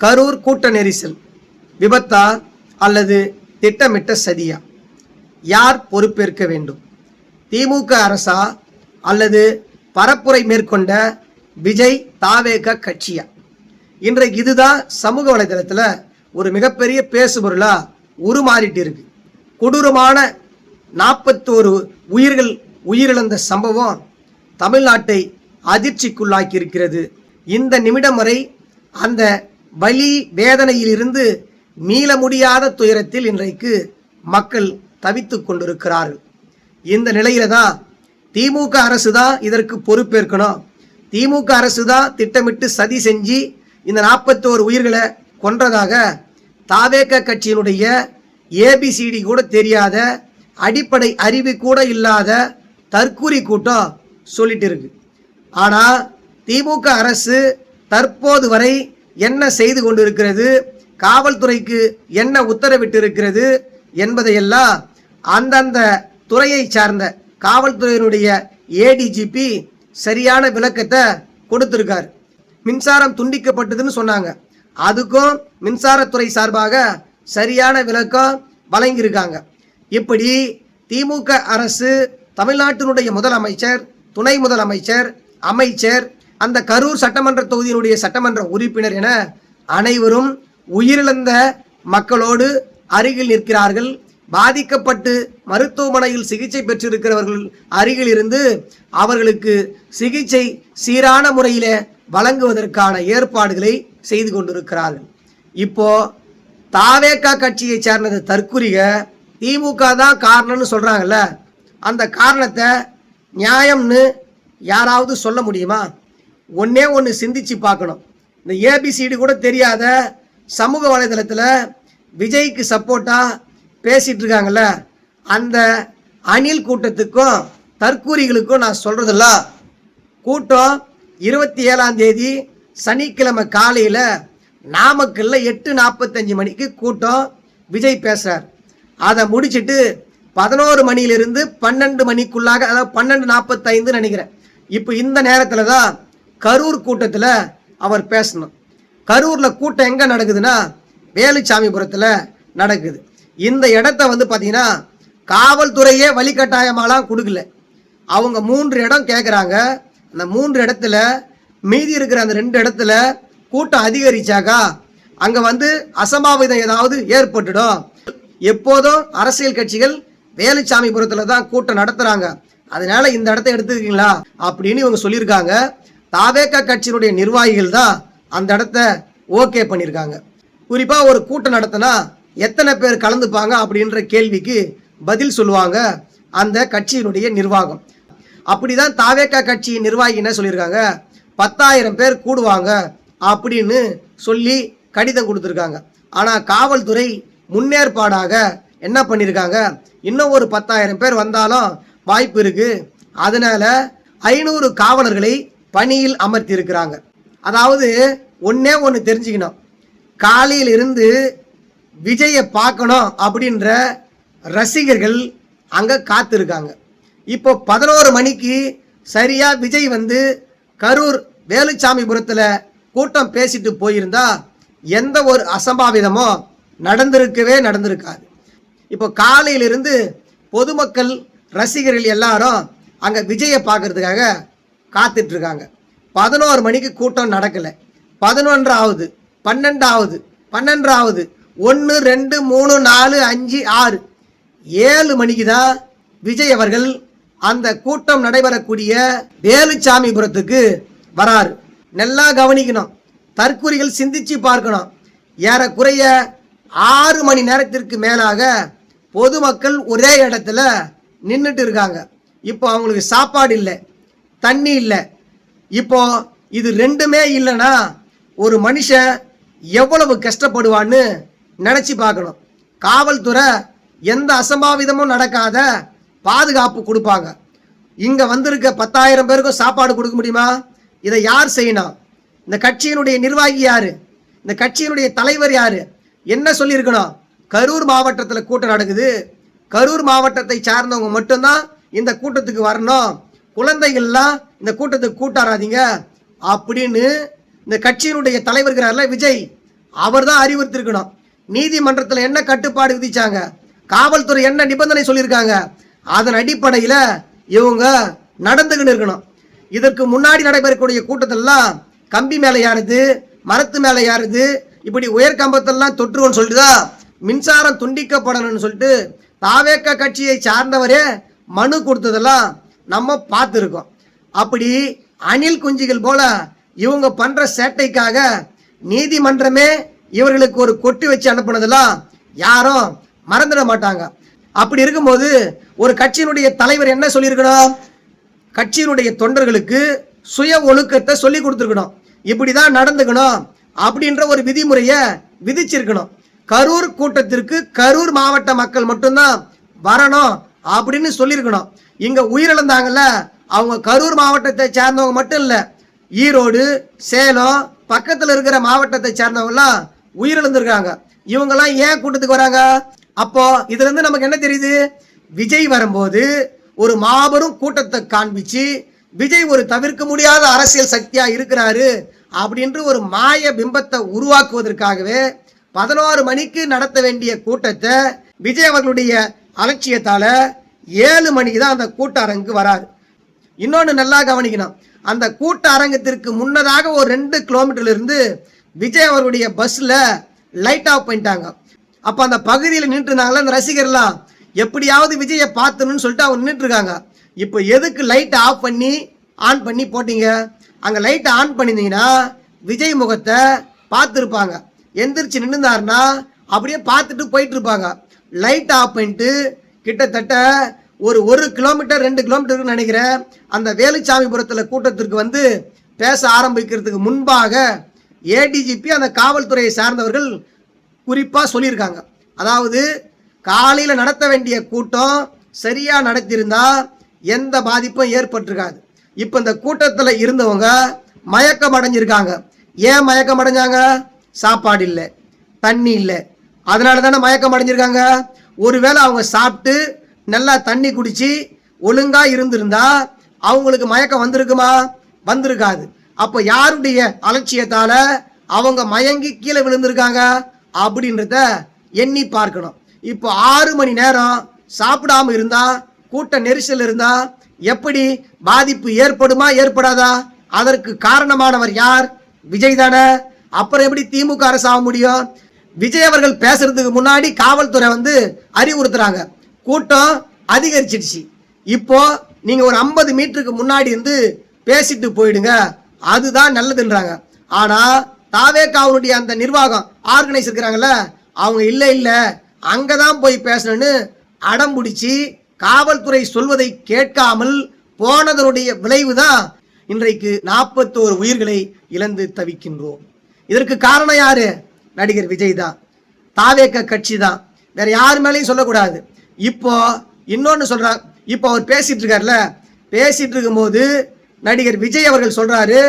கரூர் கூட்ட நெரிசல் விபத்தா அல்லது திட்டமிட்ட சதியா? யார் பொறுப்பேற்க வேண்டும்? திமுக அரசா அல்லது பரப்புரை மேற்கொண்ட விஜய் தாவேக கட்சியா? இன்றைக்கு இதுதான் சமூக வலைதளத்தில் ஒரு மிகப்பெரிய பேசுபொருளாக உருமாறிட்டு இருக்கு கொடூரமான நாற்பத்தோரு உயிர்கள் உயிரிழந்த சம்பவம் தமிழ்நாட்டை அதிர்ச்சிக்குள்ளாக்கி இருக்கிறது இந்த நிமிடம் வரை அந்த வலி வேதனையிலிருந்து மீள முடியாத துயரத்தில் இன்றைக்கு மக்கள் தவித்து கொண்டிருக்கிறார்கள். இந்த நிலையில தான் திமுக அரசு தான் இதற்கு பொறுப்பேற்கணும். திமுக அரசு தான் திட்டமிட்டு சதி செஞ்சு இந்த நாற்பத்தோரு உயிர்களை கொன்றதாக தாவேக கட்சியினுடைய ஏபிசிடி கூட தெரியாத அடிப்படை அறிவு கூட இல்லாத தற்கூரி கூட்டம் சொல்லிட்டு இருக்கு. ஆனால் திமுக அரசு தற்போது வரை என்ன செய்து கொண்டிருக்கிறது? காவல்துறைக்கு என்ன உத்தரவிட்டு இருக்கிறது என்பதையெல்லாம் அந்தந்த துறையை சார்ந்த காவல்துறையினுடைய ஏடிஜிபி சரியான விளக்கத்தை கொடுத்துருக்கார். மின்சாரம் துண்டிக்கப்பட்டதுன்னு சொன்னாங்க. அதுக்கும் மின்சாரத்துறை சார்பாக சரியான விளக்கம் வழங்கியிருக்காங்க. இப்படி திமுக அரசு தமிழ்நாட்டினுடைய முதலமைச்சர் துணை முதலமைச்சர் அமைச்சர் அந்த கரூர் சட்டமன்ற தொகுதியினுடைய சட்டமன்ற உறுப்பினர் என அனைவரும் உயிரிழந்த மக்களோடு அருகில் நிற்கிறார்கள். பாதிக்கப்பட்டு மருத்துவமனையில் சிகிச்சை பெற்றிருக்கிறவர்கள் அருகில் இருந்து அவர்களுக்கு சிகிச்சை சீரான முறையில் வழங்குவதற்கான ஏற்பாடுகளை செய்து கொண்டிருக்கிறார்கள். இப்போ தாவேக்கா கட்சியை சேர்ந்தது தற்குறிக திமுக தான் காரணம்னு சொல்கிறாங்கல்ல அந்த காரணத்தை நியாயம்னு யாராவது சொல்ல முடியுமா? ஒன்றே ஒன்று சிந்திச்சு பார்க்கணும். இந்த ஏபிசிடி கூட தெரியாத சமூக வலைதளத்தில் விஜய்க்கு சப்போர்ட்டாக பேசிகிட்டு இருக்காங்கல்ல அந்த அணில் கூட்டத்துக்கும் தற்கூரிகளுக்கும் நான் சொல்கிறதில்ல கூட்டம் இருபத்தி ஏழாம் தேதி சனிக்கிழமை காலையில் நாமக்கல்ல எட்டு நாற்பத்தஞ்சு மணிக்கு கூட்டம் விஜய் பேசுகிறார் அதை முடிச்சுட்டு பதினோரு மணியிலிருந்து பன்னெண்டு மணிக்குள்ளாக அதாவது பன்னெண்டு நாற்பத்தைந்து நினைக்கிறேன். இப்போ இந்த நேரத்தில் தான் கரூர் கூட்டத்தில் அவர் பேசணும். கரூரில் கூட்டம் எங்கே நடக்குதுன்னா வேலுச்சாமிபுரத்தில் நடக்குது. இந்த இடத்த வந்து பார்த்தீங்கன்னா காவல்துறையே வழிகட்டாயமாலாம் கொடுக்கல. அவங்க மூன்று இடம் கேட்குறாங்க அந்த மூன்று இடத்துல மீதி இருக்கிற அந்த ரெண்டு இடத்துல கூட்டம் அதிகரிச்சாக்கா அங்கே வந்து அசம்பாவிதம் ஏதாவது ஏற்பட்டுடும். எப்போதும் அரசியல் கட்சிகள் வேலுச்சாமிபுரத்தில் தான் கூட்டம் நடத்துகிறாங்க அதனால இந்த இடத்த எடுத்துக்கிங்களா அப்படின்னு இவங்க சொல்லியிருக்காங்க. தாவேக்கா கட்சியினுடைய நிர்வாகிகள் தான் அந்த இடத்த ஓகே பண்ணியிருக்காங்க. குறிப்பாக ஒரு கூட்டம் நடத்தினா எத்தனை பேர் கலந்துப்பாங்க அப்படின்ற கேள்விக்கு பதில் சொல்லுவாங்க அந்த கட்சியினுடைய நிர்வாகம். அப்படி தான் தாவேக்கா கட்சியின் நிர்வாகி என்ன சொல்லியிருக்காங்க? பத்தாயிரம் பேர் கூடுவாங்க அப்படின்னு சொல்லி கடிதம் கொடுத்துருக்காங்க. ஆனால் காவல்துறை முன்னேற்பாடாக என்ன பண்ணியிருக்காங்க? இன்னும் ஒரு பத்தாயிரம் பேர் வந்தாலும் வாய்ப்பு இருக்குது அதனால் ஐநூறு காவலர்களை பணியில் அமர்த்தி இருக்கிறாங்க அதாவது ஒன்னே ஒன்று தெரிஞ்சுக்கணும். காலையில் இருந்து விஜயை பார்க்கணும் அப்படின்ற ரசிகர்கள் அங்கே காத்திருக்காங்க. இப்போ பதினோரு மணிக்கு சரியாக விஜய் வந்து கரூர் வேலுச்சாமிபுரத்தில் கூட்டம் பேசிட்டு போயிருந்தா எந்த ஒரு அசம்பாவிதமோ நடந்திருக்கவே நடந்திருக்காது. இப்போ காலையிலிருந்து பொதுமக்கள் ரசிகர்கள் எல்லாரும் அங்கே விஜயை பார்க்கறதுக்காக காத்துட்ருக்காங்க. பதினோரு மணிக்கு கூட்டம் நடக்கலை. பதினொன்றாவது பன்னெண்டாவது பன்னெண்டாவது ஒன்று ரெண்டு மூணு நாலு அஞ்சு ஆறு. ஏழு மணிக்கு தான் விஜய் அவர்கள் அந்த கூட்டம் நடைபெறக்கூடிய வேலுச்சாமிபுரத்துக்கு வராரு. நல்லா கவனிக்கணும். தற்கூறிகள் சிந்திச்சு பார்க்கணும். ஏறக்குறைய ஆறு மணி நேரத்திற்கு மேலாக பொதுமக்கள் ஒரே இடத்துல நின்றுட்டு இருக்காங்க. இப்போ அவங்களுக்கு சாப்பாடு இல்லை. தண்ணி இல்லை. இப்போ இது ரெண்டுமே இல்லைன்னா ஒரு மனுஷன் எவ்வளவு கஷ்டப்படுவான்னு நினச்சி பார்க்கணும். காவல்துறை எந்த அசம்பாவிதமும் நடக்காத பாதுகாப்பு கொடுப்பாங்க. இங்கே வந்திருக்க பத்தாயிரம் பேருக்கும் சாப்பாடு கொடுக்க முடியுமா? இதை யார் செய்யணும்? இந்த கட்சியினுடைய நிர்வாகி யார்? இந்த கட்சியினுடைய தலைவர் யார்? என்ன சொல்லியிருக்கணும்? கரூர் மாவட்டத்தில் கூட்டம் நடக்குது. கரூர் மாவட்டத்தை சார்ந்தவங்க மட்டும்தான் இந்த கூட்டத்துக்கு வரணும். குழந்தைகள்லாம் இந்த கூட்டத்துக்கு கூட்டாராதீங்க அப்படின்னு இந்த கட்சியினுடைய தலைவர்கிறார்ல விஜய் அவர் தான் அறிவுறுத்திருக்கணும். நீதிமன்றத்தில் என்ன கட்டுப்பாடு விதிச்சாங்க? காவல்துறை என்ன நிபந்தனை சொல்லியிருக்காங்க? அதன் அடிப்படையில் இவங்க நடந்துக்கிட்டு இருக்கணும். இதற்கு முன்னாடி நடைபெறக்கூடிய கூட்டத்திலலாம் கம்பி மேலே யாருது மரத்து மேலே யாருது இப்படி உயர் கம்பத்தெல்லாம் தொற்றுவோன்னு சொல்லிட்டு தான் மின்சாரம் துண்டிக்கப்படணும்னு சொல்லிட்டு தாவேக்க கட்சியை சார்ந்தவரே மனு கொடுத்ததெல்லாம் நம்ம பார்த்துருக்கோம். அப்படி அணில் குஞ்சுகள் போல இவங்க பண்ற சேட்டைக்காக நீதிமன்றமே இவர்களுக்கு ஒரு கொட்டு வச்சு அனுப்புனதெல்லாம் யாரும் மறந்துட மாட்டாங்க. அப்படி இருக்கும்போது ஒரு கட்சியினுடைய தலைவர் என்ன சொல்லியிருக்கணும்? கட்சியினுடைய தொண்டர்களுக்கு சுய ஒழுக்கத்தை சொல்லி கொடுத்துருக்கணும். இப்படி தான் நடந்துக்கணும் அப்படின்ற ஒரு விதிமுறையை விதிச்சிருக்கணும். கரூர் கூட்டத்திற்கு கரூர் மாவட்ட மக்கள் மட்டும்தான் வரணும் அப்படின்னு சொல்லியிருக்கணும். இங்கே உயிரிழந்தாங்கல்ல அவங்க கரூர் மாவட்டத்தை சேர்ந்தவங்க மட்டும் இல்லை ஈரோடு சேலம் பக்கத்தில் இருக்கிற மாவட்டத்தை சேர்ந்தவங்கலாம் உயிரிழந்திருக்காங்க. இவங்கெல்லாம் ஏன் கூட்டத்துக்கு வராங்க? அப்போ இதுலேருந்து நமக்கு என்ன தெரியுது? விஜய் வரும்போது ஒரு மாபெரும் கூட்டத்தை காண்பிச்சு விஜய் ஒரு தவிர்க்க முடியாத அரசியல் சக்தியாக இருக்கிறாரு அப்படின்ற ஒரு மாய பிம்பத்தை உருவாக்குவதற்காகவே பதினோரு மணிக்கு நடத்த வேண்டிய கூட்டத்தை விஜய் அவர்களுடைய அலட்சியத்தால் ஏழு மணிக்கு தான் அந்த கூட்ட அரங்குக்கு வராரு இன்னொன்று நல்லா கவனிக்கணும். அந்த கூட்ட அரங்கத்திற்கு முன்னதாக ஒரு ரெண்டு கிலோமீட்டர்லேருந்து விஜய் அவருடைய பஸ்ஸில் லைட் ஆஃப் பண்ணிட்டாங்க. அப்போ அந்த பகுதியில் நின்று அந்த ரசிகர்லாம் எப்படியாவது விஜயை பார்த்தணும்னு சொல்லிட்டு அவங்க நின்றுருக்காங்க. இப்போ எதுக்கு லைட் ஆஃப் பண்ணி ஆன் பண்ணி போட்டீங்க? அங்கே லைட்டை ஆன் பண்ணியிருந்தீங்கன்னா விஜய் முகத்தை பார்த்துருப்பாங்க. எந்திரிச்சு நின்றுந்தாருன்னா அப்படியே பார்த்துட்டு போயிட்டு இருப்பாங்க. லைட் ஆஃப் பண்ணிட்டு கிட்டத்தட்ட ஒரு ஒரு கிலோமீட்டர் ரெண்டு கிலோமீட்டருக்கு நினைக்கிறேன் அந்த வேலுச்சாமிபுரத்தில் கூட்டத்திற்கு வந்து பேச ஆரம்பிக்கிறதுக்கு முன்பாக ஏடிஜிபி அந்த காவல்துறையை சார்ந்தவர்கள் குறிப்பாக சொல்லியிருக்காங்க. அதாவது காலையில் நடத்த வேண்டிய கூட்டம் சரியாக நடத்தியிருந்தால் எந்த பாதிப்பும் ஏற்பட்டிருக்காது. இப்போ இந்த கூட்டத்தில் இருந்தவங்க மயக்கம் அடைஞ்சிருக்காங்க ஏன் மயக்கம் அடைஞ்சாங்க சாப்பாடு இல்லை தண்ணி இல்லை அதனால தானே மயக்கம் அடைஞ்சிருக்காங்க? ஒருவேளை அவங்க சாப்பிட்டு நல்லா தண்ணி குடித்து ஒழுங்காக இருந்திருந்தா அவங்களுக்கு மயக்கம் வந்திருக்குமா? வந்திருக்காது. அப்போ யாருடைய அலட்சியத்தால் அவங்க மயங்கி கீழே விழுந்திருக்காங்க? அப்படின்றத எண்ணி பார்க்கணும். இப்போ ஆறு மணி நேரம் சாப்பிடாம இருந்தா கூட்ட நெரிசல் இருந்தா எப்படி பாதிப்பு ஏற்படுமா ஏற்படாதா? அதற்கு காரணமானவர் யார்? விஜய் தானே. அப்புறம் எப்படி திமுக அரசு ஆக முடியும்? விஜய் அவர்கள் பேசுறதுக்கு முன்னாடி காவல்துறை வந்து அறிவுறுத்துறாங்க. கூட்டம் அதிகரிச்சிடுச்சு. இப்போ நீங்க ஒரு ஐம்பது மீட்டருக்கு முன்னாடி இருந்து பேசிட்டு போயிடுங்க. அதுதான் நல்லதுன்றாங்க. ஆனா தாவேக்காவுடைய அந்த நிர்வாகம் ஆர்கனைஸ் இருக்கிறாங்கல்ல அவங்க இல்லை இல்லை அங்கே தான் போய் பேசணும்னு அடம் பிடிச்சி காவல்துறை சொல்வதை கேட்காமல் போனதனுடைய விளைவு தான் இன்றைக்கு நாற்பத்தோரு உயிர்களை இழந்து தவிக்கின்றோம். இதற்கு காரணம் யாரு? நடிகர் விஜய் தான் தாவேக்க கட்சி தான் வேற யார் மேலேயும் சொல்லக்கூடாது. இப்போ இன்னொன்று சொல்கிறார் இப்போ அவர் பேசிட்டு இருக்கார்ல பேசிட்டு இருக்கும்போது நடிகர் விஜய் அவர்கள் சொல்றாரு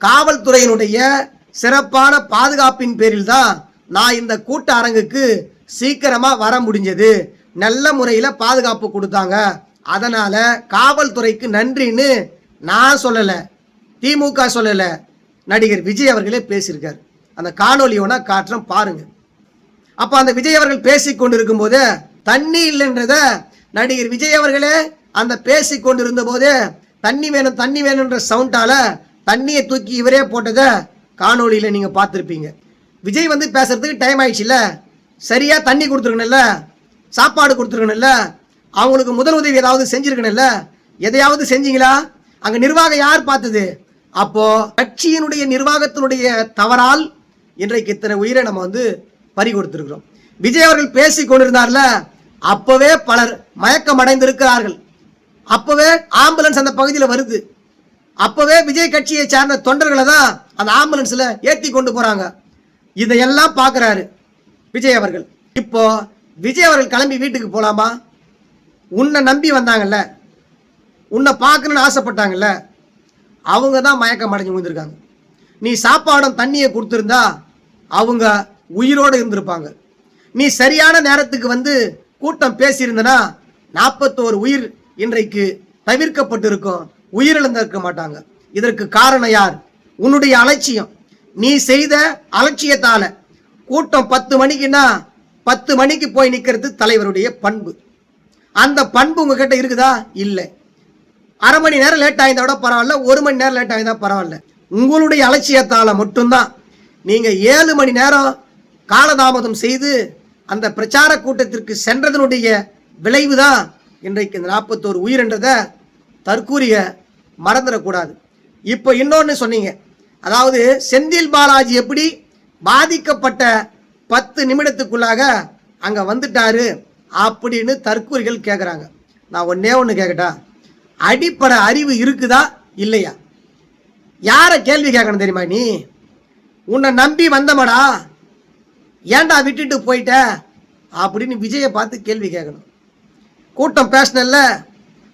காவல்துறையினுடைய சிறப்பான பாதுகாப்பின் பேரில் தான் நான் இந்த கூட்ட அரங்குக்கு சீக்கிரமா வர முடிஞ்சது. நல்ல முறையில் பாதுகாப்பு கொடுத்தாங்க. அதனால காவல்துறைக்கு நன்றின்னு நான் சொல்லலை. திமுக சொல்லலை. நடிகர் விஜய் அவர்களே பேசியிருக்கார். அந்த காணொலியோனா காட்டுறோம் பாருங்க. அப்போ அந்த விஜய் அவர்கள் பேசி கொண்டிருக்கும் போது தண்ணி இல்லைன்றத நடிகர் விஜய் அவர்களே அந்த பேசி கொண்டிருந்த போது தண்ணி வேணும் தண்ணி வேணுன்ற சவுண்டால தண்ணியை தூக்கி இவரே போட்டதை காணொலியில் நீங்க பார்த்துருப்பீங்க. விஜய் வந்து பேசுறதுக்கு டைம் ஆயிடுச்சுல்ல? சரியா தண்ணி கொடுத்துருக்கணும்ல? சாப்பாடு கொடுத்துருக்கணும்ல? அவங்களுக்கு முதல் உதவி ஏதாவது செஞ்சிருக்கணும்ல? எதையாவது செஞ்சீங்களா? அங்க நிர்வாகம் யார் பார்த்தது? அப்போ கட்சியினுடைய நிர்வாகத்தினுடைய தவறால் இன்றைக்கு இத்தனை உயிரை நம்ம வந்து பறி கொடுத்துருக்கிறோம். விஜய் அவர்கள் பேசி கொண்டிருந்தார்ல அப்பவே பலர் மயக்கம் அடைந்திருக்கிறார்கள். அப்பவே ஆம்புலன்ஸ் அந்த பகுதியில் வருது. அப்பவே விஜய் கட்சியை சார்ந்த தொண்டர்களை தான் அந்த ஆம்புலன்ஸ்ல ஏற்றி கொண்டு போறாங்க. இதையெல்லாம் பார்க்குறாரு விஜய் அவர்கள். இப்போ விஜய் அவர்கள் கிளம்பி வீட்டுக்கு போகலாமா உன்னை நம்பி வந்தாங்கல்ல. உன்னை பார்க்கணுன்னு ஆசைப்பட்டாங்கல்ல. அவங்க தான் மயக்கம் அடைஞ்சு முடிஞ்சிருக்காங்க நீ சாப்பாடும் தண்ணியை கொடுத்துருந்தா அவங்க உயிரோடு இருந்திருப்பாங்க. நீ சரியான நேரத்துக்கு வந்து கூட்டம் பேசியிருந்தனா நாற்பத்தோரு உயிர் இன்றைக்கு தவிர்க்கப்பட்டிருக்கும். உயிரிழந்திருக்க மாட்டாங்க. இதற்கு காரணம் யார்? உன்னுடைய அலட்சியம். நீ செய்த அலட்சியத்தால கூட்டம் பத்து மணிக்குன்னா பத்து மணிக்கு போய் நிற்கிறது தலைவருடைய பண்பு. அந்த பண்பு உங்ககிட்ட இருக்குதா? இல்லை. அரை மணி நேரம் லேட் ஆயிருந்தா கூட பரவாயில்ல ஒரு மணி நேரம் லேட் ஆயிருந்தா பரவாயில்ல. உங்களுடைய அலட்சியத்தால மட்டும்தான் நீங்கள் ஏழு மணி நேரம் காலதாமதம் செய்து அந்த பிரச்சார கூட்டத்திற்கு சென்றதனுடைய விளைவு தான் இன்றைக்கு இந்த நாற்பத்தோரு உயிரின்றதை தற்கூறிய மறந்துடக்கூடாது. இப்போ இன்னொன்று சொன்னீங்க. அதாவது செந்தில் பாலாஜி எப்படி பாதிக்கப்பட்ட பத்து நிமிடத்துக்குள்ளாக அங்கே வந்துட்டாரு அப்படின்னு தற்கூறிகள் கேட்குறாங்க நான் ஒன்றே ஒன்று கேட்கட்டா அடிப்படை அறிவு இருக்குதா இல்லையா? யாரை கேள்வி கேட்கணும் தெரியுமா நீ? உன்னை நம்பி வந்தமடா. ஏன்டா விட்டுட்டு போயிட்ட? அப்படின்னு விஜயை பார்த்து கேள்வி கேட்கணும். கூட்டம் பேசினல்ல.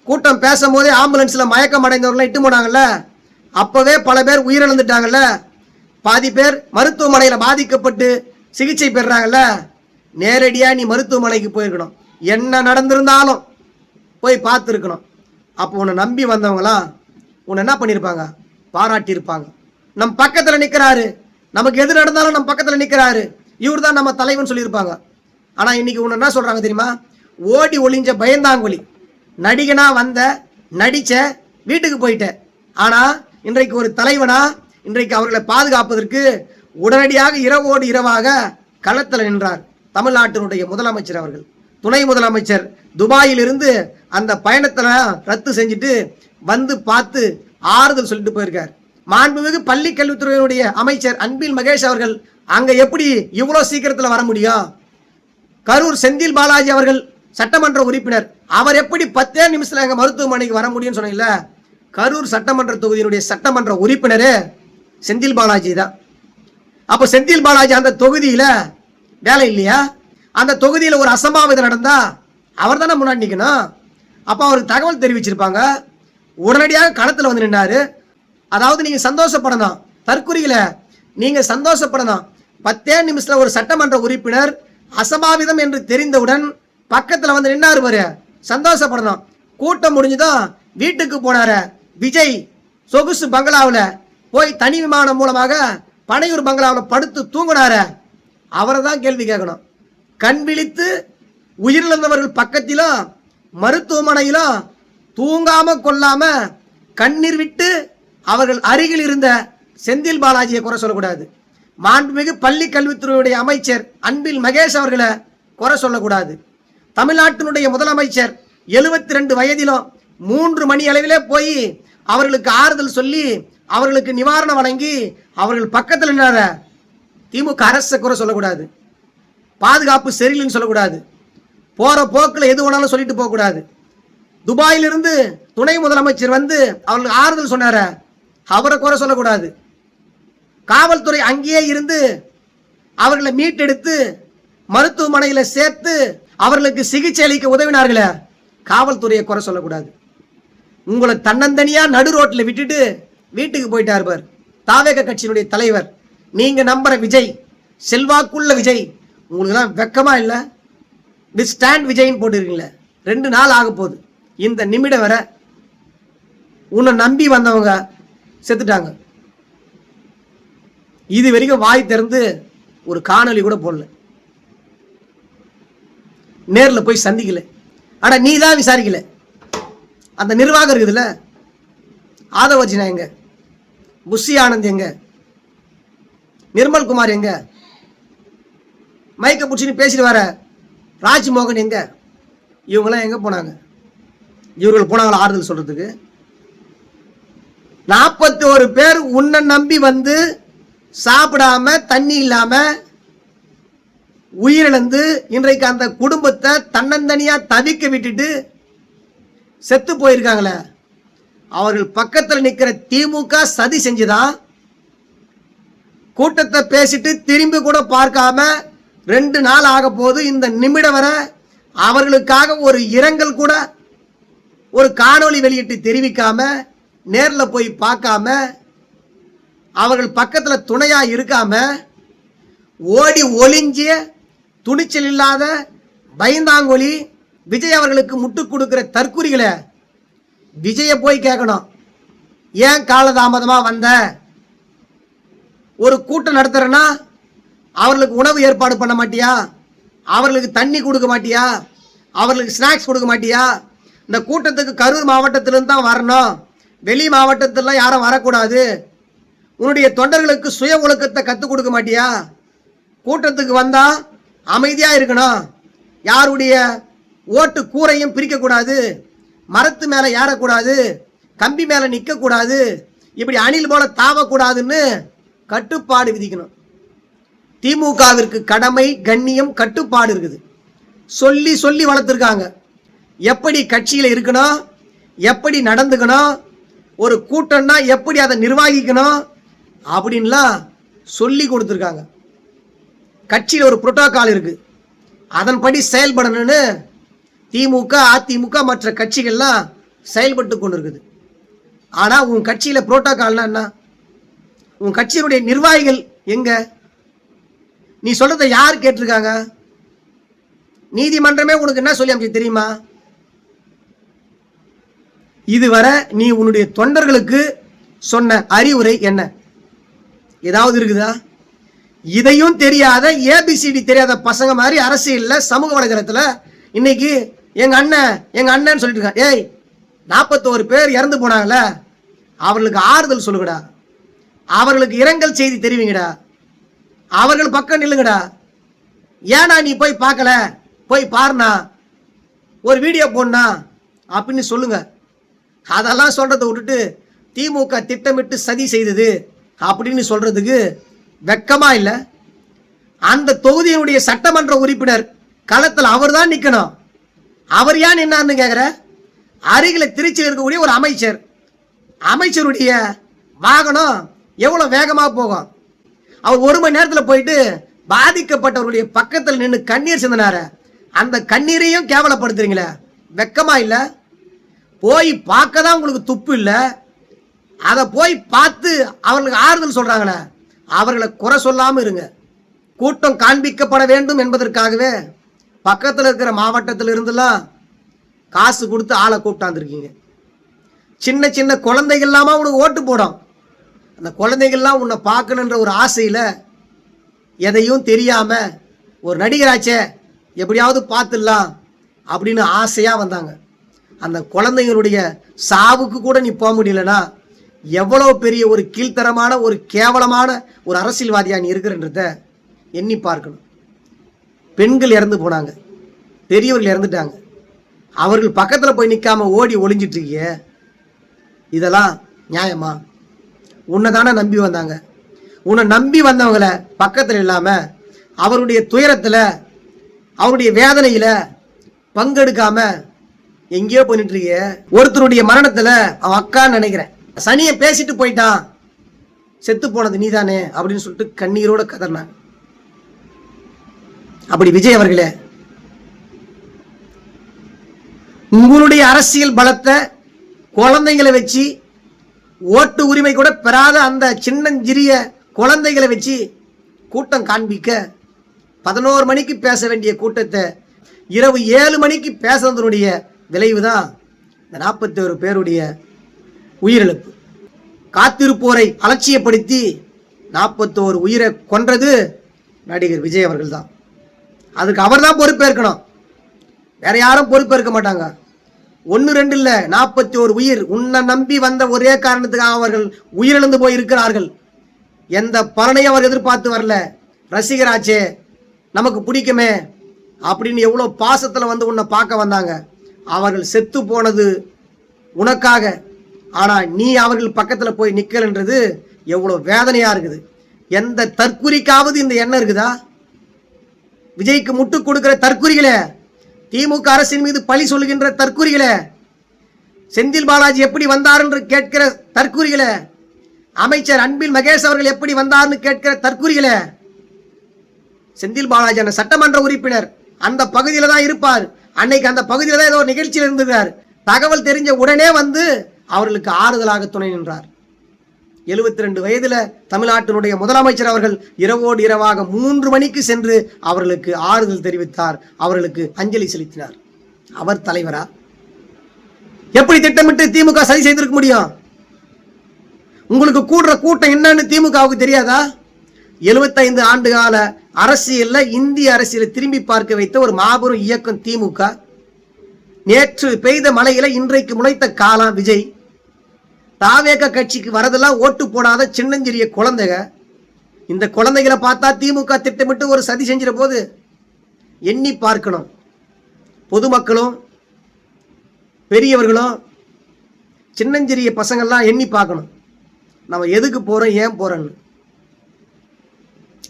கூட்டம் பேசும்போதே ஆம்புலன்ஸில் மயக்கம் அடைந்தவர்கள்லாம் இட்டு போனாங்கல்ல. அப்போவே பல பேர் உயிரிழந்துட்டாங்கல்ல. பாதி பேர் மருத்துவமனையில் பாதிக்கப்பட்டு சிகிச்சை பெறுறாங்கல்ல. நேரடியாக நீ மருத்துவமனைக்கு போயிருக்கணும். என்ன நடந்திருந்தாலும் போய் பார்த்துருக்கணும். அப்போ உன்னை நம்பி வந்தவங்களாம் உன்னை என்ன பண்ணியிருப்பாங்க பாராட்டியிருப்பாங்க. நம் பக்கத்தில் நிற்கிறாரு நமக்கு எது நடந்தாலும் நம்ம பக்கத்தில் நிற்கிறாரு இவர் தான் நம்ம தலைவன் சொல்லியிருப்பாங்க. ஆனால் இன்னைக்கு ஒன்று என்ன சொல்கிறாங்க தெரியுமா? ஓடி ஒளிஞ்ச பயந்தாங்கொலி. நடிகனா வந்த நடிச்ச வீட்டுக்கு போயிட்ட. ஆனால் இன்றைக்கு ஒரு தலைவனா இன்றைக்கு அவர்களை பாதுகாப்பதற்கு உடனடியாக இரவோடு இரவாக களத்தில் நின்றார் தமிழ்நாட்டினுடைய முதலமைச்சர் அவர்கள். துணை முதலமைச்சர் துபாயிலிருந்து அந்த பயணத்தை ரத்து செஞ்சுட்டு வந்து பார்த்து ஆறுதல் சொல்லிட்டு போயிருக்கார். மாண்புமிகு பள்ளி கல்வித்துறையினுடைய அமைச்சர் அன்பில் மகேஷ் அவர்கள் அங்கே எப்படி இவ்வளோ சீக்கிரத்தில் வர முடியும்? கரூர் செந்தில் பாலாஜி அவர்கள் சட்டமன்ற உறுப்பினர் அவர் எப்படி பத்தே நிமிஷத்தில் அங்கே மருத்துவமனைக்கு வர முடியும்னு சொன்னீங்கல்ல? கரூர் சட்டமன்ற தொகுதியினுடைய சட்டமன்ற உறுப்பினரே செந்தில் பாலாஜி தான். அப்போ செந்தில் பாலாஜி அந்த தொகுதியில் வேலை இல்லையா? அந்த தொகுதியில் ஒரு அசம்பாவிதம் நடந்தா அவர் தானே முன்னாடி நிற்கணும் அப்போ அவருக்கு தகவல் தெரிவிச்சிருப்பாங்க. உடனடியாக களத்தில் வந்து நின்னாரு. அதாவது நீங்கள் சந்தோஷப்படணும். தற்குறியில நீங்கள் சந்தோஷப்படணும். பத்தே நிமிஷத்தில் ஒரு சட்டமன்ற உறுப்பினர் அசம்பாவிதம் என்று தெரிந்தவுடன் பக்கத்தில் வந்து நின்னார் பாரு. சந்தோஷப்படணும். கூட்டம் முடிஞ்சுதான் வீட்டுக்கு போனார. விஜய் சொகுசு பங்களாவில் போய் தனி விமானம் மூலமாக பனையூர் பங்களாவில் படுத்து தூங்கினார. அவரை தான் கேள்வி கேட்கணும். கண் விழித்து உயிரிழந்தவர்கள் பக்கத்திலும் மருத்துவமனையிலும் தூங்காம கொள்ளாமல் கண்ணீர் விட்டு அவர்கள் அருகில் இருந்த செந்தில் பாலாஜியை குறை சொல்லக்கூடாது. மாண்புமிகு பள்ளி கல்வித்துறையுடைய அமைச்சர் அன்பில் மகேஷ் அவர்களை குறை சொல்லக்கூடாது. தமிழ்நாட்டினுடைய முதலமைச்சர் எழுபத்தி ரெண்டு வயதிலும் மூன்று மணி அளவிலே போய் அவர்களுக்கு ஆறுதல் சொல்லி அவர்களுக்கு நிவாரணம் வழங்கி அவர்கள் பக்கத்தில் நின்றார திமுக அரசை குறை சொல்லக்கூடாது. பாதுகாப்பு சரியில்லைன்னு சொல்லக்கூடாது. போகிற போக்கில் எது வேணாலும் சொல்லிட்டு போகக்கூடாது. துபாயிலிருந்து துணை முதலமைச்சர் வந்து அவர்களுக்கு ஆறுதல் சொன்னார அவரை குறை சொல்லக்கூடாது. காவல்துறை அங்கேயே இருந்து அவர்களை மீட்டெடுத்து மருத்துவமனையில் சேர்த்து அவர்களுக்கு சிகிச்சை அளிக்க உதவினார்களே காவல்துறையை குறை சொல்லக்கூடாது. உங்களை தன்னந்தனியாக நடு ரோட்டில் விட்டுட்டு வீட்டுக்கு போயிட்டார் பார். தாவேக கட்சியினுடைய தலைவர். நீங்கள் நம்புற விஜய் செல்வாக்குள்ள விஜய் உங்களுக்குலாம் வெக்கமாக இல்லை? வித் ஸ்டாண்ட் விஜய்னு போட்டுருக்கீங்களே ரெண்டு நாள் ஆக போகுது. இந்த நிமிடம் வரை உன்னை நம்பி வந்தவங்க செத்துட்டாங்க. இது வரைக்கும் வாய் திறந்து ஒரு காணொளி கூட போடல. நேரில் போய் சந்திக்கல. ஆனா நீ தான் விசாரிக்கல. அந்த நிர்வாகம் இருக்குதுல்ல? ஆதவர்ஜினா எங்க? புஷி ஆனந்த் எங்க? நிர்மல் குமார் எங்க? மைக்க பிடிச்சின்னு பேசிட்டு வர ராஜ்மோகன் எங்க? இவங்கெல்லாம் எங்கே போனாங்க? இவர்கள் போனாங்களா ஆறுதல் சொல்கிறதுக்கு நாற்பத்தி ஒரு பேர் உன்னை நம்பி வந்து சாப்பிடாம தண்ணி இல்லாம உயிரிழந்து இன்றைக்கு அந்த குடும்பத்தை தன்னந்தனியா தவிக்க விட்டுட்டு செத்து போயிருக்காங்களே. அவர்கள் பக்கத்தில் நிற்கிற திமுக சதி செஞ்சுதா? கூட்டத்தை பேசிட்டு திரும்பி கூட பார்க்காம ரெண்டு நாள் ஆக போது இந்த நிமிடம் வர அவர்களுக்காக ஒரு இரங்கல் கூட ஒரு காணொளி வெளியிட்டு தெரிவிக்காம நேரில் போய் பார்க்காம அவர்கள் பக்கத்தில் துணையாக இருக்காம ஓடி ஒளிஞ்சிய துணிச்சல் இல்லாத பயந்தாங்கொலி விஜய் அவர்களுக்கு முட்டு கொடுக்குற தற்குறிகளை விஜய போய் கேட்கணும் ஏன் காலதாமதமாக வந்த? ஒரு கூட்டம் நடத்துறேன்னா அவர்களுக்கு உணவு ஏற்பாடு பண்ண மாட்டியா? அவர்களுக்கு தண்ணி கொடுக்க மாட்டியா? அவர்களுக்கு ஸ்நாக்ஸ் கொடுக்க மாட்டியா? இந்த கூட்டத்துக்கு கரூர் மாவட்டத்திலிருந்து தான் வரணும். வெளி மாவட்டத்திலாம் யாரும் வரக்கூடாது. உன்னுடைய தொண்டர்களுக்கு சுய ஒழுக்கத்தை கற்றுக் கொடுக்க மாட்டியா? கூட்டத்துக்கு வந்தால் அமைதியாக இருக்கணும். யாருடைய ஓட்டு கூரையும் பிரிக்கக்கூடாது. மரத்து மேலே ஏறக்கூடாது. கம்பி மேலே நிற்கக்கூடாது இப்படி அணில் போல தாவக்கூடாதுன்னு கட்டுப்பாடு விதிக்கணும். திமுகவிற்கு கடமை கண்ணியம் கட்டுப்பாடு இருக்குது. சொல்லி சொல்லி வளர்த்துருக்காங்க. எப்படி கட்சியில் இருக்கணும்? எப்படி நடந்துக்கணும்? ஒரு கூட்டம்னா எப்படி அதை நிர்வகிக்கணும்? அப்படின்லாம் சொல்லி கொடுத்துருக்காங்க. கட்சியில் ஒரு புரோட்டோக்கால் இருக்குது அதன்படி செயல்படணும்னு திமுக அதிமுக மற்ற கட்சிகள்லாம் செயல்பட்டு கொண்டு இருக்குது ஆனால் உன் கட்சியில் புரோட்டோக்கால்னா என்ன? உன் கட்சியினுடைய நிர்வாகிகள் எங்க? நீ சொல்கிறத யார் கேட்டிருக்காங்க? நீதிமன்றமே உனக்கு என்ன சொல்லி அமைச்சு தெரியுமா? இதுவரை நீ உன்னுடைய தொண்டர்களுக்கு சொன்ன அறிவுரை என்ன? ஏதாவது இருக்குதா? இதையும் தெரியாத ஏபிசிடி தெரியாத பசங்க மாதிரி அரசியலில் சமூக வலைதளத்தில் இன்னைக்கு எங்கள் அண்ணன் எங்கள் அண்ணன் சொல்லிட்டு இருக்கான். ஏய் நாற்பத்தோரு பேர் இறந்து போனாங்கல்ல அவர்களுக்கு ஆறுதல் சொல்லுங்கடா. அவர்களுக்கு இரங்கல் செய்தி தெரிவிங்கடா. அவர்கள் பக்கம் நில்லுங்கடா. ஏன்னா நீ போய் பார்க்கல? போய் பாருண்ணா. ஒரு வீடியோ போடணா அப்படின்னு சொல்லுங்கள் அதெல்லாம் சொல்கிறத விட்டுட்டு திமுக திட்டமிட்டு சதி செய்தது அப்படின்னு சொல்கிறதுக்கு வெக்கமாக இல்லை. அந்த தொகுதியினுடைய சட்டமன்ற உறுப்பினர் களத்தில் அவர் தான் நிற்கணும் அவர் ஏன் என்னான்னு கேட்குற அருகில் திருச்சியில் இருக்கக்கூடிய ஒரு அமைச்சர். அமைச்சருடைய வாகனம் எவ்வளோ வேகமாக போகும்? அவர் ஒரு மணி நேரத்தில் போயிட்டு பாதிக்கப்பட்டவருடைய பக்கத்தில் நின்று கண்ணீர் சிந்தினார. அந்த கண்ணீரையும் கேவலப்படுத்துறீங்களே. வெக்கமா இல்லை? போய் பார்க்க தான் உங்களுக்கு துப்பு இல்லை. அதை போய் பார்த்து அவர்களுக்கு ஆறுதல் சொல்கிறாங்களே அவர்களை குறை சொல்லாமல் இருங்க. கூட்டம் காண்பிக்கப்பட வேண்டும் என்பதற்காகவே பக்கத்தில் இருக்கிற மாவட்டத்தில் இருந்தெல்லாம் காசு கொடுத்து ஆளை கூப்பிட்டாந்துருக்கீங்க சின்ன சின்ன குழந்தைகள்லாமா உனக்கு ஓட்டு போடும் அந்த குழந்தைகள்லாம் உன்னை பார்க்கணுன்ற ஒரு ஆசையில் எதையும் தெரியாமல் ஒரு நடிகராச்சே எப்படியாவது பார்த்துடலாம் அப்படின்னு ஆசையாக வந்தாங்க. அந்த குழந்தைங்களுடைய சாவுக்கு கூட நீ போக முடியலனா எவ்வளோ பெரிய ஒரு கீழ்த்தரமான ஒரு கேவலமான ஒரு அரசியல்வாதியாக நீ இருக்கிறன்றத எண்ணி பார்க்கணும். பெண்கள் இறந்து போனாங்க. பெரியவர்கள் இறந்துட்டாங்க. அவர்கள் பக்கத்தில் போய் நிற்காம ஓடி ஒளிஞ்சிட்ருக்கியே இதெல்லாம் நியாயமா? உன்னை தானே நம்பி வந்தாங்க. உன்னை நம்பி வந்தவங்கள பக்கத்தில் இல்லாமல் அவருடைய துயரத்தில் அவருடைய வேதனையில் பங்கெடுக்காமல் எங்கேயோ போயிட்டு இருக்கிய ஒருத்தருடைய மரணத்துல அவன் அக்கான்னு நினைக்கிறேன். சனியை பேசிட்டு போயிட்டான். செத்து போனது நீதானே அப்படின்னு சொல்லிட்டு கண்ணீரோட கதறினாங்க. அப்படி விஜய் அவர்களே உங்களுடைய அரசியல் பலத்தை குழந்தைங்களை வச்சு ஓட்டு உரிமை கூட பெறாத அந்த சின்னஞ்சிறிய குழந்தைகளை வச்சு கூட்டம் காண்பிக்க பதினோரு மணிக்கு பேச வேண்டிய கூட்டத்தை இரவு ஏழு மணிக்கு பேசுறதனுடைய விளைவு தான் இந்த நாற்பத்தி ஒரு பேருடைய உயிரிழப்பு. காத்திருப்போரை அலட்சியப்படுத்தி நாற்பத்தோரு உயிரை கொன்றது நடிகர் விஜய் அவர்கள் தான் அதுக்கு அவர் தான் பொறுப்பேற்கணும். வேற யாரும் பொறுப்பேற்க மாட்டாங்க. ஒன்று ரெண்டு இல்லை நாற்பத்தி ஒரு உயிர். உன்னை நம்பி வந்த ஒரே காரணத்துக்காக அவர்கள் உயிரிழந்து போய் இருக்கிறார்கள் எந்த பலனையும் அவர் எதிர்பார்த்து வரல. ரசிகராச்சே நமக்கு பிடிக்குமே அப்படின்னு எவ்வளோ பாசத்தில் வந்து உன்னை பார்க்க வந்தாங்க. அவர்கள் செத்து போனது உனக்காக. ஆனால் நீ அவர்கள் பக்கத்தில் போய் நிற்கலன்றது எவ்வளோ வேதனையாக இருக்குது. எந்த தற்குறிக்காவது இந்த எண்ணம் இருக்குதா? விஜய்க்கு முட்டு கொடுக்கிற தற்குறிகளே திமுக அரசின் மீது பழி சொல்லுகின்ற தற்குறிகளே செந்தில் பாலாஜி எப்படி வந்தார் என்று கேட்கிற தற்குறிகளே அமைச்சர் அன்பில் மகேஷ் அவர்கள் எப்படி வந்தார்னு கேட்கிற தற்குறிகளே செந்தில் பாலாஜி அந்த சட்டமன்ற உறுப்பினர் அந்த பகுதியில் தான் இருப்பார். அன்னைக்கு அந்த பகுதியில் தான் ஏதோ நிகழ்ச்சியில் இருந்திருக்கார் தகவல் தெரிஞ்ச உடனே வந்து அவர்களுக்கு ஆறுதலாக துணை நின்றார். எழுபத்தி ரெண்டு வயதில் தமிழ்நாட்டினுடைய முதலமைச்சர் அவர்கள் இரவோடு இரவாக மூன்று மணிக்கு சென்று அவர்களுக்கு ஆறுதல் தெரிவித்தார். அவர்களுக்கு அஞ்சலி செலுத்தினார். அவர் தலைவரா? எப்படி திட்டமிட்டு திமுக சரி செய்திருக்க முடியும்? உங்களுக்கு கூடுற கூட்டம் என்னன்னு திமுகவுக்கு தெரியாதா? எழுபத்தைந்து ஆண்டு கால அரசியல்ல இந்திய அரசியலை திரும்பி பார்க்க வைத்த ஒரு மாபெரும் இயக்கம் திமுக. நேற்று பெய்த மழையில இன்றைக்கு முளைத்த காலம் விஜய். தாவேக கட்சிக்கு வரதெல்லாம் ஓட்டு போடாத சின்னஞ்சிறிய குழந்தைங்க இந்த குழந்தைகளை பார்த்தா திமுக திட்டமிட்டு ஒரு சதி செஞ்சிட போது எண்ணி பார்க்கணும். பொதுமக்களும் பெரியவர்களும் சின்னஞ்சிறிய பசங்கள்லாம் எண்ணி பார்க்கணும். நம்ம எதுக்கு போகிறோம் ஏன் போகிறோன்னு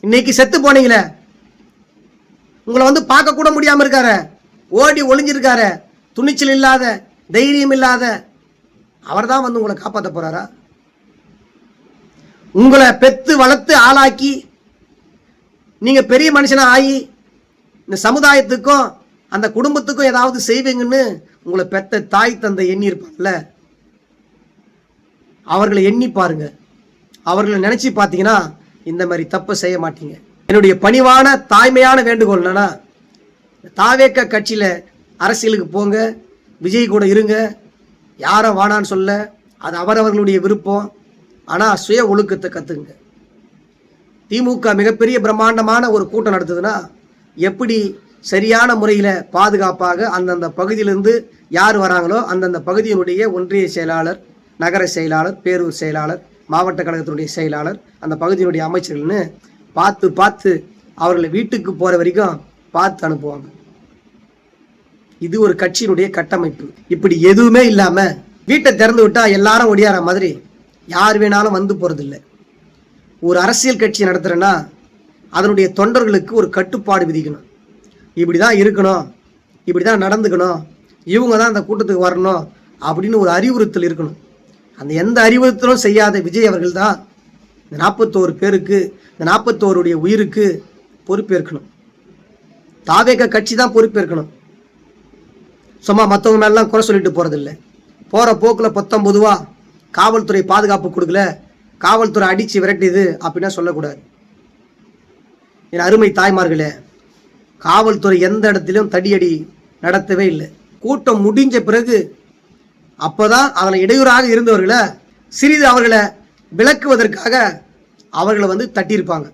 இன்னைக்கு செத்து போனீங்களே. உங்களை வந்து பார்க்க கூட முடியாம இருக்காரு. ஓடி ஒளிஞ்சிருக்காரு. துணிச்சல் இல்லாத தைரியம் இல்லாத. அவர் தான் வந்து உங்களை காப்பாற்ற போறாரா? உங்களை பெத்து வளர்த்து ஆளாக்கி நீங்க பெரிய மனுஷனா ஆகி இந்த சமுதாயத்துக்கும் அந்த குடும்பத்துக்கும் ஏதாவது செய்வீங்கன்னு உங்களை பெத்த தாய் தந்தை எண்ணியிருப்பாங்கல்ல? அவர்களை எண்ணி பாருங்க. அவர்களை நினைச்சு பார்த்தீங்கன்னா இந்த மாதிரி தப்பு செய்ய மாட்டீங்க. என்னுடைய பணிவான தாய்மையான வேண்டுகோள் என்னன்னா தாவேக்க கட்சியில் அரசியலுக்கு போங்க விஜய் கூட இருங்க யாரை வானான்னு சொல்ல அது அவரவர்களுடைய விருப்பம் ஆனால் சுய ஒழுக்கத்தை கற்றுங்க திமுக மிகப்பெரிய பிரம்மாண்டமான ஒரு கூட்டம் நடத்துதுன்னா எப்படி சரியான முறையில் பாதுகாப்பாக அந்தந்த பகுதியிலிருந்து யார் வராங்களோ அந்தந்த பகுதியினுடைய ஒன்றிய செயலாளர் நகர செயலாளர் பேரூர் செயலாளர் மாவட்ட கழகத்தினுடைய செயலாளர் அந்த பகுதியினுடைய அமைச்சர்கள்னு பார்த்து பார்த்து அவர்களை வீட்டுக்கு போகிற வரைக்கும் பார்த்து அனுப்புவாங்க. இது ஒரு கட்சியினுடைய கட்டமைப்பு. இப்படி எதுவுமே இல்லாமல் வீட்டை திறந்து விட்டால் எல்லாரும் ஒடியார மாதிரி யார் வேணாலும் வந்து போகிறதில்ல ஒரு அரசியல் கட்சி நடத்துகிறேன்னா அதனுடைய தொண்டர்களுக்கு ஒரு கட்டுப்பாடு விதிக்கணும். இப்படி தான் இருக்கணும் இப்படி தான் நடந்துக்கணும் இவங்க தான் அந்த கூட்டத்துக்கு வரணும் அப்படின்னு ஒரு அறிவுறுத்தல் இருக்கணும். அந்த எந்த அறிவுறுத்தலும் செய்யாத விஜய் அவர்கள் தான் இந்த நாற்பத்தோரு பேருக்கு இந்த நாற்பத்தோருடைய உயிருக்கு பொறுப்பேற்கணும். தாவேக கட்சி தான் பொறுப்பேற்கணும். சும்மா மற்றவங்க மேலாம் குறை சொல்லிட்டு போகிறதில்ல போகிற போக்கில் பத்தொம்பதுவா காவல்துறை பாதுகாப்பு கொடுக்கல காவல்துறை அடித்து விரட்டிது அப்படின்னா சொல்லக்கூடாது. என் அருமை தாய்மார்களே காவல்துறை எந்த இடத்திலும் தடியடி நடத்தவே இல்லை. கூட்டம் முடிஞ்ச பிறகு அப்போதான் அதில் இடையூறாக இருந்தவர்களை சிறிது அவர்களை விளக்குவதற்காக அவர்களை வந்து தட்டியிருப்பாங்க.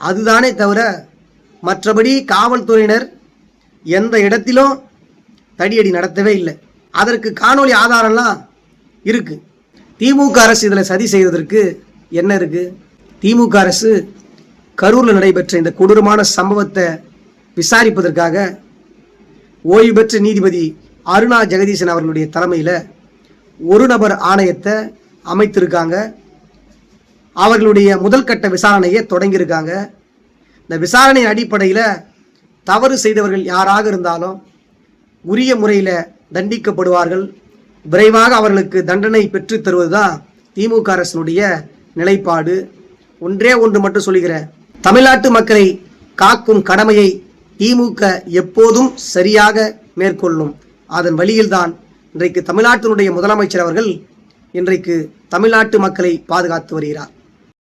அதுதானே தவிர மற்றபடி காவல்துறையினர் எந்த இடத்திலும் தடியடி நடத்தவே இல்லை. அதற்கு காணொலி ஆதாரம்லாம் இருக்குது திமுக அரசு இதில் சதி செய்வதற்கு என்ன இருக்குது திமுக அரசு கரூரில் நடைபெற்ற இந்த கொடூரமான சம்பவத்தை விசாரிப்பதற்காக ஓய்வு பெற்ற நீதிபதி அருணா ஜெகதீசன் அவர்களுடைய தலைமையில் ஒரு நபர் ஆணையத்தை அமைத்திருக்காங்க. அவர்களுடைய முதல் கட்ட விசாரணையை தொடங்கியிருக்காங்க. இந்த விசாரணை அடிப்படையில் தவறு செய்தவர்கள் யாராக இருந்தாலும் உரிய முறையில் தண்டிக்கப்படுவார்கள். விரைவாக அவர்களுக்கு தண்டனை பெற்றுத் தருவதுதான் திமுக அரசினுடைய நிலைப்பாடு. ஒன்றே ஒன்று மட்டும் சொல்கிறேன் தமிழ்நாட்டு மக்களை காக்கும் கடமையை திமுக எப்போதும் சரியாக மேற்கொள்ளும். அதன் வழியில்தான் இன்றைக்கு தமிழ்நாட்டினுடைய முதலமைச்சர் அவர்கள் இன்றைக்கு தமிழ்நாட்டு மக்களை பாதுகாத்து வருகிறார்.